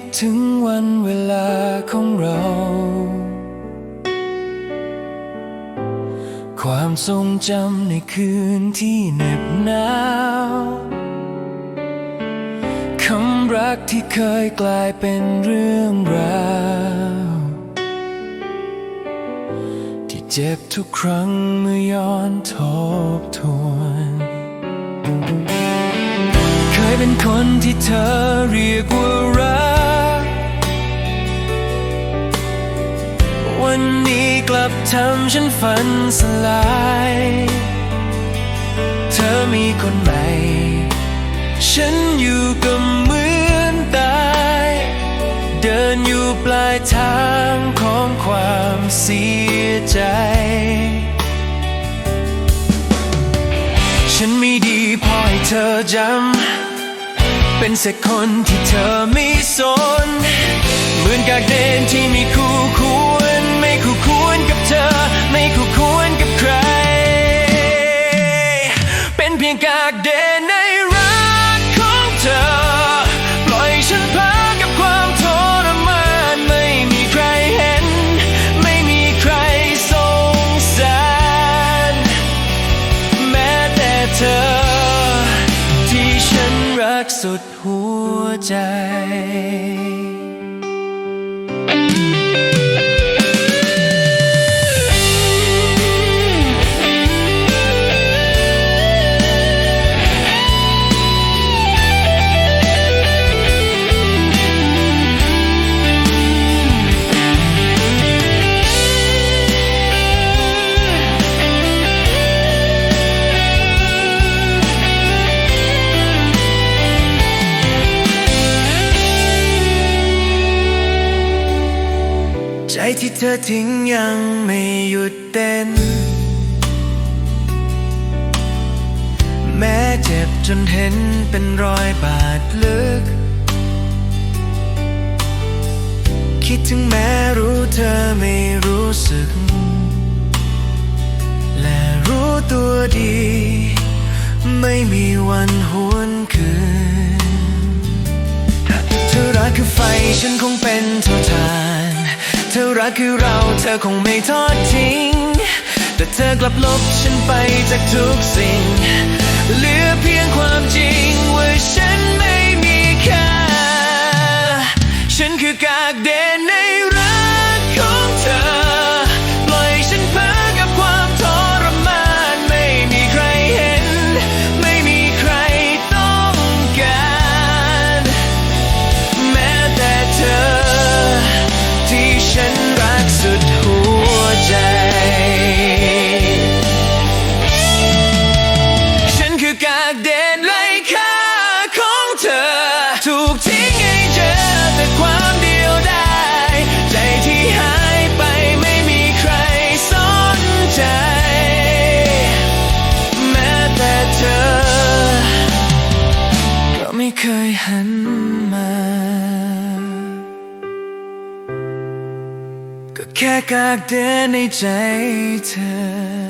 ดถึงวันเวลาของเรา ความทรงจำในคืนที่เหน็บหนาวคำรักที่เคยกลายเป็นเรื่องราว ที่เจ็บทุกครั้งเมื่อย้อนทบทวนเคยเป็นคนที่เธอเรียกว่ารัก วันนี้กลับทำฉันฝันสลาย เธอมีคนใหม่ ฉันอยู่ก็เหมือนตาย เดินอยู่ปลายทางของความเสียใจ ฉันไม่ดีพอให้เธอจำ เป็นสักคนที่เธอไม่สน เหมือนกากเดนที่ม่คู่ควร กสุดหัวใจ ใจที่เธอทิ้งยังไม่หยุดเต้น แม้เจ็บจนเห็นเป็นรอยบาดลึก คิดถึงแม้รู้เธอไม่รู้สึก และรู้ตัวดี ไม่มีวันหวนคืนเธอรักคือไฟฉันคงเป็นเท่าทาน เธอรักคือเราเธอคงไม่ทอดทิ้ง แต่เธอกลับลบฉันไปจากทุกสิ่ง นไร้ค่าของเธอ ถูกทิ้งให้เจอแต่ความเดียวดายใจที่หายไปไม่มีใครสนใจ แม้แต่เธอ ก็ไม่เคยหันมา ก็แค่กากเดินในใจเธอ